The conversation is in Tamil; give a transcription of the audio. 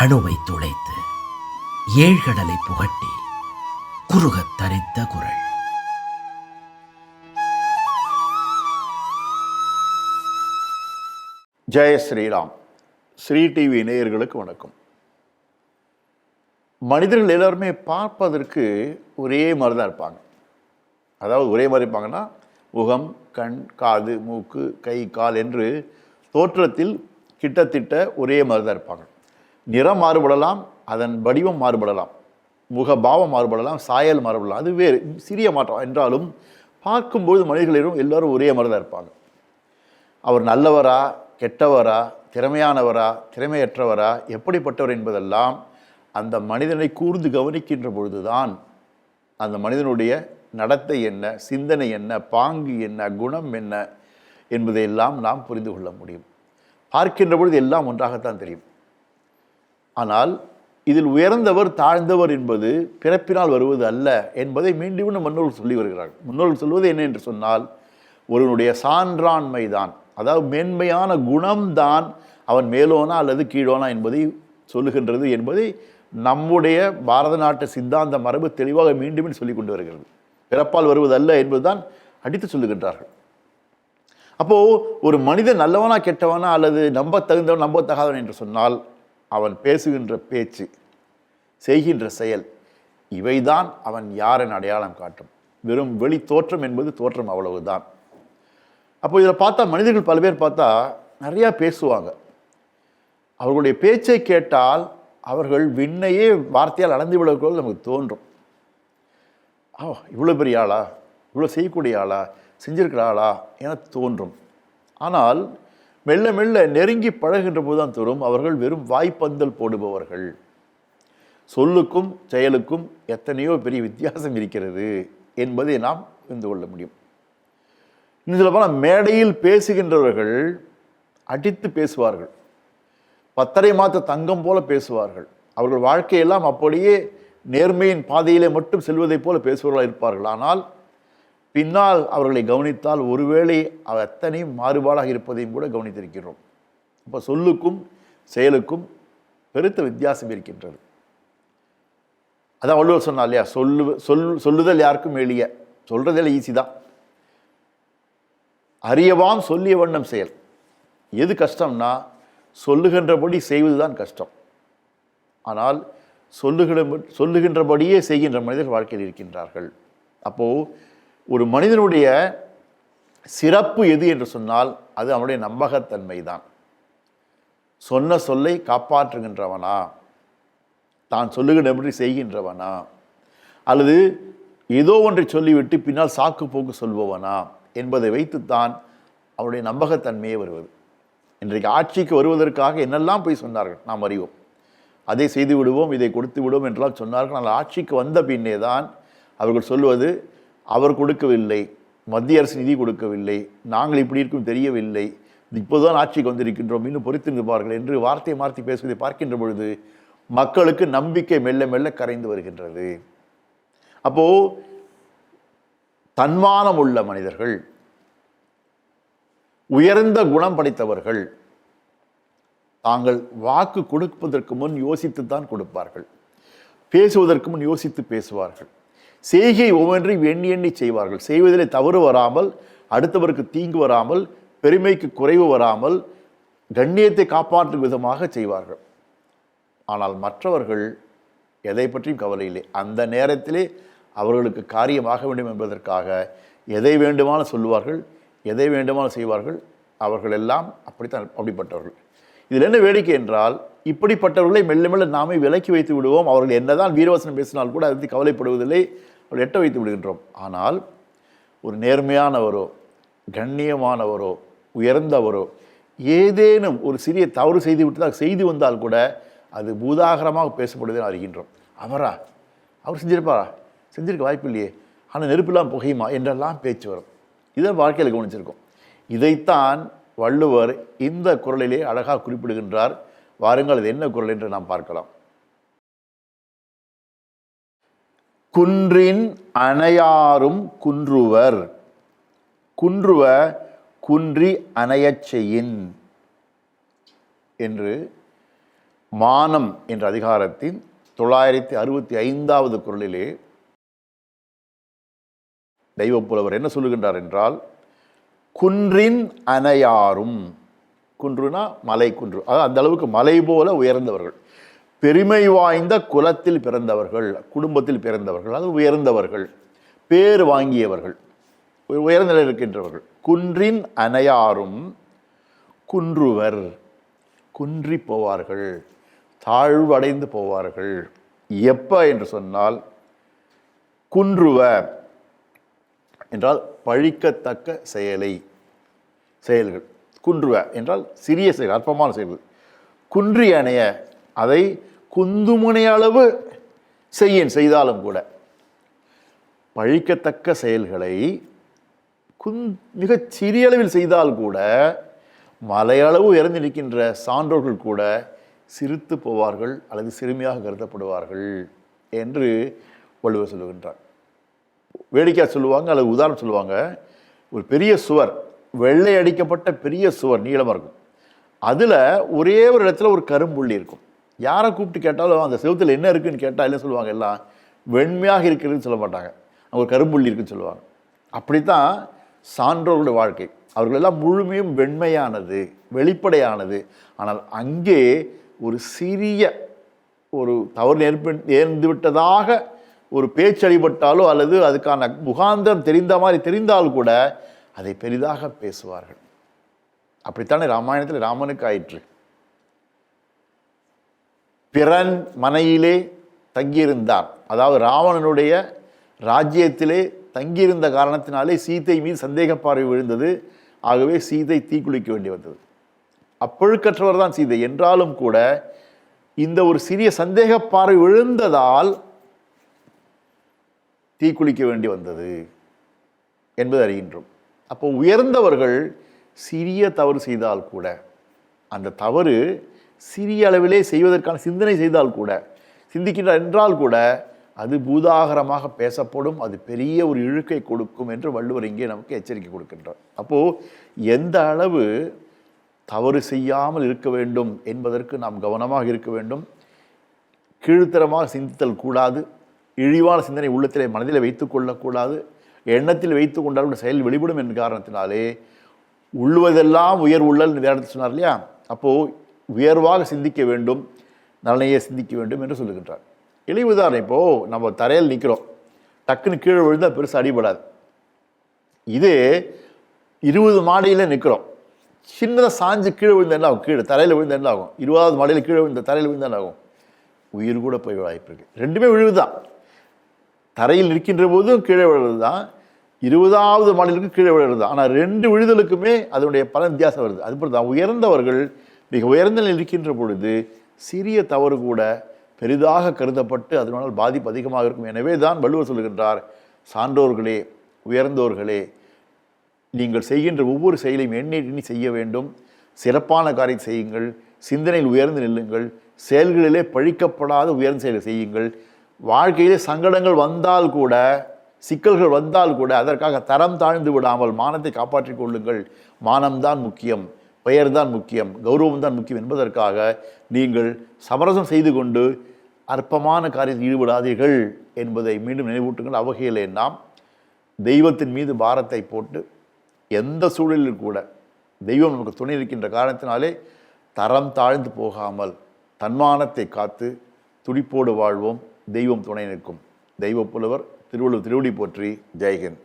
அணுவை துளைத்து ஏழ்கடலை புகட்டி குறுகத் தரித்த குரல். ஜெய ஸ்ரீராம். ஸ்ரீ டிவி நேயர்களுக்கு வணக்கம். மனிதர்கள் எல்லாருமே பார்ப்பதற்கு ஒரே மாதிரி தான் இருப்பாங்க. அதாவது ஒரே மாதிரி இருப்பாங்கன்னா முகம் கண் காது மூக்கு கை கால் என்று தோற்றத்தில் கிட்டத்தட்ட ஒரே மாதிரி தான் இருப்பாங்க. நிறம் மாறுபடலாம் அதன் வடிவம் மாறுபடலாம் முகபாவம் மாறுபடலாம் சாயல் மாறுபடலாம். அது வேறு சிறிய மாற்றம் என்றாலும் பார்க்கும்போது மனிதர்களிடம் எல்லோரும் ஒரே மாதிரி தான் இருப்பாங்க. அவர் நல்லவரா கெட்டவரா திறமையானவரா திறமையற்றவரா எப்படிப்பட்டவர் என்பதெல்லாம் அந்த மனிதனை கூர்ந்து கவனிக்கின்ற பொழுதுதான் அந்த மனிதனுடைய நடத்தை என்ன சிந்தனை என்ன பாங்கு என்ன குணம் என்ன என்பதையெல்லாம் நாம் புரிந்து கொள்ள முடியும். பார்க்கின்ற பொழுது எல்லாம் ஒன்றாகத்தான் தெரியும். ஆனால் இதில் உயர்ந்தவர் தாழ்ந்தவர் என்பது பிறப்பினால் வருவது அல்ல என்பதை மீண்டும் மீண்டும் முன்னோர்கள் சொல்லி வருகிறார்கள். முன்னோர்கள் சொல்வது என்ன என்று சொன்னால் ஒருவனுடைய சான்றாண்மை தான். அதாவது மேன்மையான குணம்தான் அவன் மேலோனா அல்லது கீழோனா என்பதை சொல்லுகின்றது என்பதை நம்முடைய பாரத நாட்டு சித்தாந்த மரபு தெளிவாக மீண்டும் சொல்லி கொண்டு வருகிறது. பிறப்பால் வருவதல்ல என்பதுதான் அடித்து சொல்லுகின்றார்கள். அப்போ ஒரு மனிதன் நல்லவனா கெட்டவனா அல்லது நம்ப தகுந்தவன் நம்ப தகாதவன் என்று சொன்னால் அவன் பேசுகின்ற பேச்சு செய்கின்ற செயல் இவைதான் அவன் யாரின் அடையாளம் காட்டும். வெறும் வெளி தோற்றம் என்பது தோற்றம் அவ்வளவுதான். அப்போ இதில் பார்த்தா மனிதர்கள் பல பேர் பார்த்தா நிறையா பேசுவாங்க. அவர்களுடைய பேச்சை கேட்டால் அவர்கள் விண்ணையே வார்த்தையால் அளந்து விடக்கூட நமக்கு தோன்றும். ஆ இவ்வளோ பெரிய ஆளா? இவ்வளோ செய்யக்கூடிய ஆளா? செஞ்சிருக்கிற ஆளா? என தோன்றும். ஆனால் மெல்ல மெல்ல நெருங்கி பழகின்ற போதுதான் தோறும் அவர்கள் வெறும் வாய்ப்பந்தல் போடுபவர்கள். சொல்லுக்கும் செயலுக்கும் எத்தனையோ பெரிய வித்தியாசம் இருக்கிறது என்பதை நாம் புரிந்து கொள்ள முடியும். இன்னும் சொல்ல போனால் மேடையில் பேசுகின்றவர்கள் அடித்து பேசுவார்கள். பத்தரை மாத்த தங்கம் போல பேசுவார்கள். அவர்கள் வாழ்க்கையெல்லாம் அப்படியே நேர்மையின் பாதையிலே மட்டும் செல்வதைப் போல பேசுபவர்களாக இருப்பார்கள். ஆனால் பின்னால் அவர்களை கவனித்தால் ஒருவேளை அவர் எத்தனையும் மாறுபாடாக இருப்பதையும் கூட கவனித்திருக்கிறோம். அப்போ சொல்லுக்கும் செயலுக்கும் பெருத்த வித்தியாசம் இருக்கின்றது. அதான் வள்ளுவர் சொன்னா இல்லையா? சொல்லு சொல் சொல்லுதல் யாருக்கும் எளிய. சொல்றதெல்லாம் ஈஸி தான். அறியவாம் சொல்லிய வண்ணம் செயல். எது கஷ்டம்னா சொல்லுகின்றபடி செய்வதுதான் கஷ்டம். ஆனால் சொல்லுகிற சொல்லுகின்றபடியே செய்கின்ற மனிதர் வாழ்க்கையில் இருக்கின்றார்கள். அப்போது ஒரு மனிதனுடைய சிறப்பு எது என்று சொன்னால் அது அவனுடைய நம்பகத்தன்மை தான். சொன்ன சொல்லை காப்பாற்றுகின்றவனா? தான் சொல்லுகின்றபடி செய்கின்றவனா? அல்லது ஏதோ ஒன்றை சொல்லிவிட்டு பின்னால் சாக்கு போக்கு சொல்பவனா? என்பதை வைத்துத்தான் அவருடைய நம்பகத்தன்மையே வருவது. இன்றைக்கு ஆட்சிக்கு வருவதற்காக என்னெல்லாம் போய் சொன்னார்கள்? நாம் அறிவோம். அதை செய்து விடுவோம் இதை கொடுத்து விடுவோம் என்றெல்லாம் சொன்னார்கள். ஆனால் ஆட்சிக்கு வந்த பின்னே தான் அவர்கள் சொல்வது அவர் கொடுக்கவில்லை மத்திய அரசு நிதி கொடுக்கவில்லை நாங்கள் இப்படி இருக்கும் தெரியவில்லை இப்போதான் ஆட்சிக்கு வந்திருக்கின்றோம் இன்னும் பொறித்து நிற்பார்கள் என்று வார்த்தை மாற்றி பேசுவதை பார்க்கின்ற பொழுது மக்களுக்கு நம்பிக்கை மெல்ல மெல்ல கரைந்து வருகின்றது. அப்போ தன்மானம் உள்ள மனிதர்கள் உயர்ந்த குணம் படைத்தவர்கள் தாங்கள் வாக்கு கொடுப்பதற்கு முன் யோசித்து தான் கொடுப்பார்கள் பேசுவதற்கு முன் யோசித்து பேசுவார்கள். செய்கை ஒவ்வொன்றையும் எண்ணி எண்ணி செய்வார்கள். செய்வதிலே தவறு வராமல் அடுத்தவருக்கு தீங்கு வராமல் பெருமைக்கு குறைவு வராமல் கண்ணியத்தை காப்பாற்றும் விதமாக செய்வார்கள். ஆனால் மற்றவர்கள் எதை பற்றியும் கவலை இல்லை. அந்த நேரத்திலே அவர்களுக்கு காரியமாக வேண்டும் என்பதற்காக எதை வேண்டுமான சொல்லுவார்கள் எதை வேண்டுமான செய்வார்கள். அவர்கள் எல்லாம் அப்படித்தான் அப்படிப்பட்டவர்கள். இதில் என்ன வேடிக்கை என்றால் இப்படிப்பட்டவர்களை மெல்ல மெல்ல நாமே விலக்கி வைத்து விடுவோம். அவர்கள் என்னதான் வீரவசனம் பேசினால் கூட அதை கவலைப்படுவதில்லை. எட்ட வைத்து விடுகின்றோம். ஆனால் ஒரு நேர்மையானவரோ கண்ணியமானவரோ உயர்ந்தவரோ ஏதேனும் ஒரு சிறிய தவறு செய்து விட்டதாக செய்து வந்தால் கூட அது பூதாகரமாக பேசப்படுவதை அறிகின்றோம். அவரா? அவர் செஞ்சிருப்பாரா? செஞ்சிருக்க வாய்ப்பு இல்லையே ஆனால் நெருப்பெல்லாம் புகையுமா? என்றெல்லாம் பேச்சு வரும். இதை வாழ்க்கையில் கவனிச்சிருக்கோம். இதைத்தான் வள்ளுவர் இந்த குரலிலே அழகாக குறிப்பிடுகின்றார். வாருங்கள் அது என்ன குரல் என்று நாம் பார்க்கலாம். குன்றின் அணையாரும் குன்றுவர். குன்றுவ குன்றி அணையச் செய்யின் என்று மானம் என்ற அதிகாரத்தின் தொள்ளாயிரத்தி அறுபத்தி ஐந்தாவது குரலிலே தெய்வப்புலவர் என்ன சொல்லுகின்றார் என்றால் குன்றின் அணையாரும் குன்றுனா மலை குன்று அதாவது அந்த அளவுக்கு மலை போல உயர்ந்தவர்கள். பெருமை வாய்ந்த குலத்தில் பிறந்தவர்கள் குடும்பத்தில் பிறந்தவர்கள் அது உயர்ந்தவர்கள் பேர் வாங்கியவர்கள் உ- உயர்ந்த நிலையில் இருக்கின்றவர்கள். குன்றின் அணையாரும் குன்றுவர் குன்றி போவார்கள் தாழ்வடைந்து போவார்கள். எப்ப என்று சொன்னால் குன்றுவ என்றால் பழிக்கத்தக்க செயலை செயல்கள். குன்றுவ என்றால் சிறிய செயல் அற்பமான செயல்கள். குன்றி அணைய அதை குந்துமுனை அளவு செய்யேன் செய்தாலும் கூட. பழிக்கத்தக்க செயல்களை குந் மிகச் சிறிய அளவில் செய்தால் கூட மலையளவு இறந்து நிற்கின்ற சான்றோர்கள் கூட சிரித்து போவார்கள் அல்லது சிறுமியாக கருதப்படுவார்கள் என்று வள்ளுவர் சொல்லுகின்றார். வேடிக்கையாக சொல்லுவாங்க அல்லது உதாரணம் சொல்லுவாங்க ஒரு பெரிய சுவர் வெள்ளை அடிக்கப்பட்ட பெரிய சுவர் நீளமாக இருக்கும். அதில் ஒரே ஒரு இடத்துல ஒரு கரும்புள்ளி இருக்கும். யாரை கூப்பிட்டு கேட்டாலும் அந்த செவத்தில் என்ன இருக்குன்னு கேட்டால் என்ன சொல்லுவாங்க? எல்லாம் வெண்மையாக இருக்கிறதுன்னு சொல்ல மாட்டாங்க. அவங்க கரும்புள்ளி இருக்குன்னு சொல்லுவாங்க. அப்படித்தான் சான்றோர்களுடைய வாழ்க்கை. அவர்களெல்லாம் முழுமையும் வெண்மையானது வெளிப்படையானது. ஆனால் அங்கே ஒரு சிறிய ஒரு தவறு நேர்ப நேர்ந்து விட்டதாக ஒரு பேச்சு அடிபட்டாலோ அல்லது அதுக்கான முகாந்திரம் தெரிந்த மாதிரி தெரிந்தால் கூட அதை பெரிதாக பேசுவார்கள். அப்படித்தானே ராமாயணத்தில் ராமனுக்கு ஆயிற்று. பிறன் மனையிலே தங்கியிருந்தார். அதாவது ராவணனுடைய ராஜ்யத்திலே தங்கியிருந்த காரணத்தினாலே சீதை மீது சந்தேக பார்வை விழுந்தது. ஆகவே சீதை தீக்குளிக்க வேண்டி வந்தது. அப்பொழுக்கற்றவர் தான் சீதை. என்றாலும் கூட இந்த ஒரு சிறிய சந்தேக பார்வை விழுந்ததால் தீக்குளிக்க வேண்டி வந்தது என்பது அறிகின்றோம். அப்போ உயர்ந்தவர்கள் சிறிய தவறு செய்தால் கூட அந்த தவறு சிறிய அளவிலே செய்வதற்கான சிந்தனை செய்தால் கூட சிந்திக்கின்றார் என்றால் கூட அது பூதாகரமாக பேசப்படும் அது பெரிய ஒரு இழுக்கை கொடுக்கும் என்று வள்ளுவர் இங்கே நமக்கு எச்சரிக்கை கொடுக்கின்றார். அப்போது எந்த அளவு தவறு செய்யாமல் இருக்க வேண்டும் என்பதற்கு நாம் கவனமாக இருக்க வேண்டும். கீழ்த்தரமாக சிந்தித்தல் கூடாது. இழிவான சிந்தனை உள்ளத்திலே மனதில் வைத்து கொள்ளக்கூடாது. எண்ணத்தில் வைத்து கொண்டால் செயல் வெளிப்படும் என்ற காரணத்தினாலே உள்ளுவதெல்லாம் உயர் உள்ளல் வேறு சொன்னார் இல்லையா? அப்போது உயர்வாக சிந்திக்க வேண்டும் நலனையே சிந்திக்க வேண்டும் என்று சொல்லுகின்றார். எளிய உதாரணம் இப்போது நம்ம தரையில் நிற்கிறோம் டக்குன்னு கீழே விழுந்தால் பெருசாக அடிபடாது. இது இருபது மாடியில் நிற்கிறோம் சின்னதாக சாஞ்சு கீழே விழுந்த என்ன ஆகும்? கீழே தரையில் விழுந்த என்ன ஆகும்? இருபதாவது மாடியில் கீழே விழுந்த தரையில் விழுந்த என்ன ஆகும்? உயிர் கூட போய் வாய்ப்பு இருக்குது ரெண்டுமே விழுவுதான். தரையில் நிற்கின்ற போதும் கீழே விழுறது தான் இருபதாவது மாடிலுக்கு கீழே விழுறது தான் ஆனால் ரெண்டு விழுதலுக்குமே அதனுடைய பல வித்தியாசம் வருது. அதுபோல் தான் உயர்ந்தவர்கள் மிக உயர்ந்த நிலையில் இருக்கின்ற பொழுது சிறிய தவறு கூட பெரிதாக கருதப்பட்டு அதனால் பாதிப்பு அதிகமாக இருக்கும். எனவே தான் வள்ளுவர் சொல்கின்றார் சான்றோர்களே உயர்ந்தோர்களே நீங்கள் செய்கின்ற ஒவ்வொரு செயலையும் எண்ணி எண்ணி செய்ய வேண்டும். சிறப்பான காரியம் செய்யுங்கள். சிந்தனையில் உயர்ந்து நில்லுங்கள். செயல்களிலே பழிக்கப்படாத உயர்ந்த செயலை செய்யுங்கள். வாழ்க்கையிலே சங்கடங்கள் வந்தால் கூட சிக்கல்கள் வந்தால் கூட அதற்காக தரம் தாழ்ந்து விடாமல் மானத்தை காப்பாற்றிக் கொள்ளுங்கள். மானம்தான் முக்கியம். பெயர் தான் முக்கியம் கௌரவம் தான் முக்கியம் என்பதற்காக நீங்கள் சமரசம் செய்து கொண்டு அற்பமான காரியத்தில் ஈடுபடாதீர்கள் என்பதை மீண்டும் நினைவூட்டுங்கள். அவ்வகையிலே நாம் தெய்வத்தின் மீது பாரத்தை போட்டு எந்த சூழலில் கூட தெய்வம் நமக்கு துணை இருக்கின்ற காரணத்தினாலே தரம் தாழ்ந்து போகாமல் தன்மானத்தை காத்து துடிப்போடு வாழ்வோம். தெய்வம் துணை நிற்கும். தெய்வப் புலவர் திருவள்ளுவர் திருவடி போற்றி. ஜெய்ஹிந்த்.